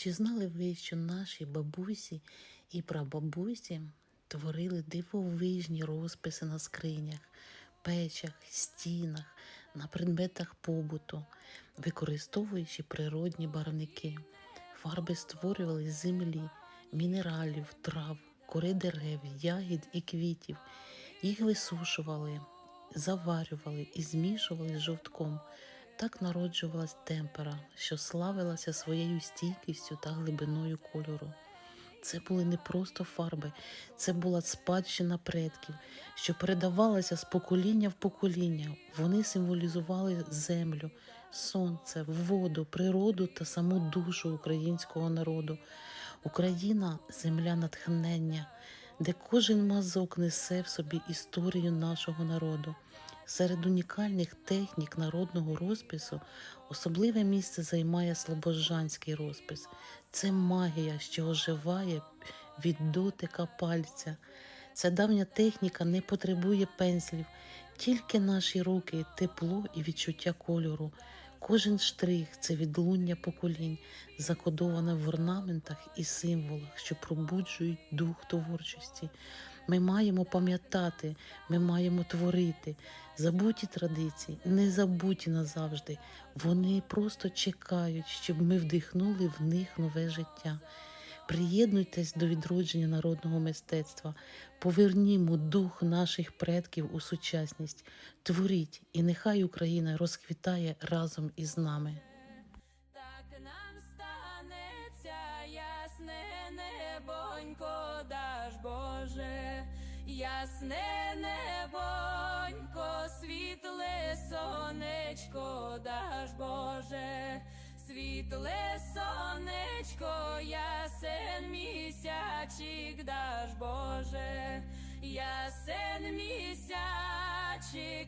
чи знали ви, що наші бабусі і прабабусі творили дивовижні розписи на скринях, печах, стінах, на предметах побуту, використовуючи природні барвники. Фарби створювали з землі, мінералів, трав, кори дерев, ягід і квітів. Їх висушували, заварювали і змішували з жовтком. Так народжувалась темпера, що славилася своєю стійкістю та глибиною кольору. Це були не просто фарби, це була спадщина предків, що передавалася з покоління в покоління. Вони символізували землю, сонце, воду, природу та саму душу українського народу. Україна земля натхнення, де кожен мазок несе в собі історію нашого народу. Серед унікальних технік народного розпису особливе місце займає слобожанський розпис. Це магія, що оживає від дотика пальця. Ця давня техніка не потребує пензлів, тільки наші руки, тепло і відчуття кольору. Кожен штрих це відлуння поколінь, закодоване в орнаментах і символах, що пробуджують дух творчості. Ми маємо пам'ятати, ми маємо творити. Забуті традиції, не забуті назавжди. Вони просто чекають, щоб ми вдихнули в них нове життя. Приєднуйтесь до відродження народного мистецтва, повернімо дух наших предків у сучасність, творіть, і нехай Україна розквітає разом із нами. Так нам станеться ясне небонько, даж Боже, ясне небонько, світле сонечко, даж Боже, світле сонечко, ясен місячик, даж Боже, ясен місячик,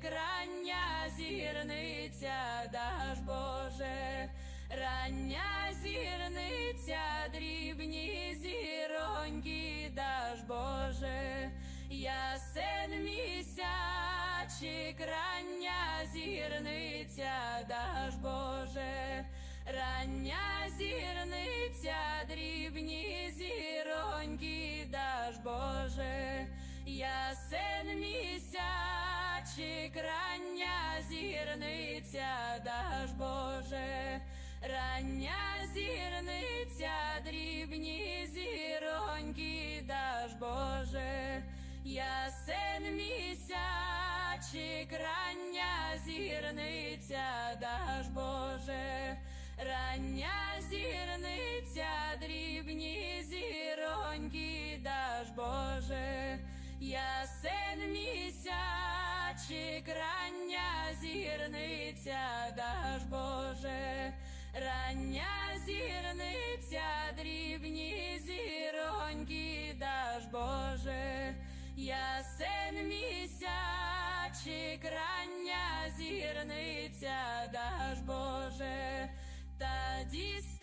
рання зірниця, даж Боже. Рання зірниця, дрібні зіроньки, даж Боже, ясен місячик, рання зірниця, даж Боже, рання ясен місячик, рання зірниця, даж Боже. Рання зірниця, дрібні зіроньки, даж Боже, ясен місячик, рання зірниця, даж Боже, місячик, рання зірниця, даж Боже. Рання зірниця, дрібні зіроньки, даж Боже, ясен місячик, рання зірниця, даж Боже, та дістань.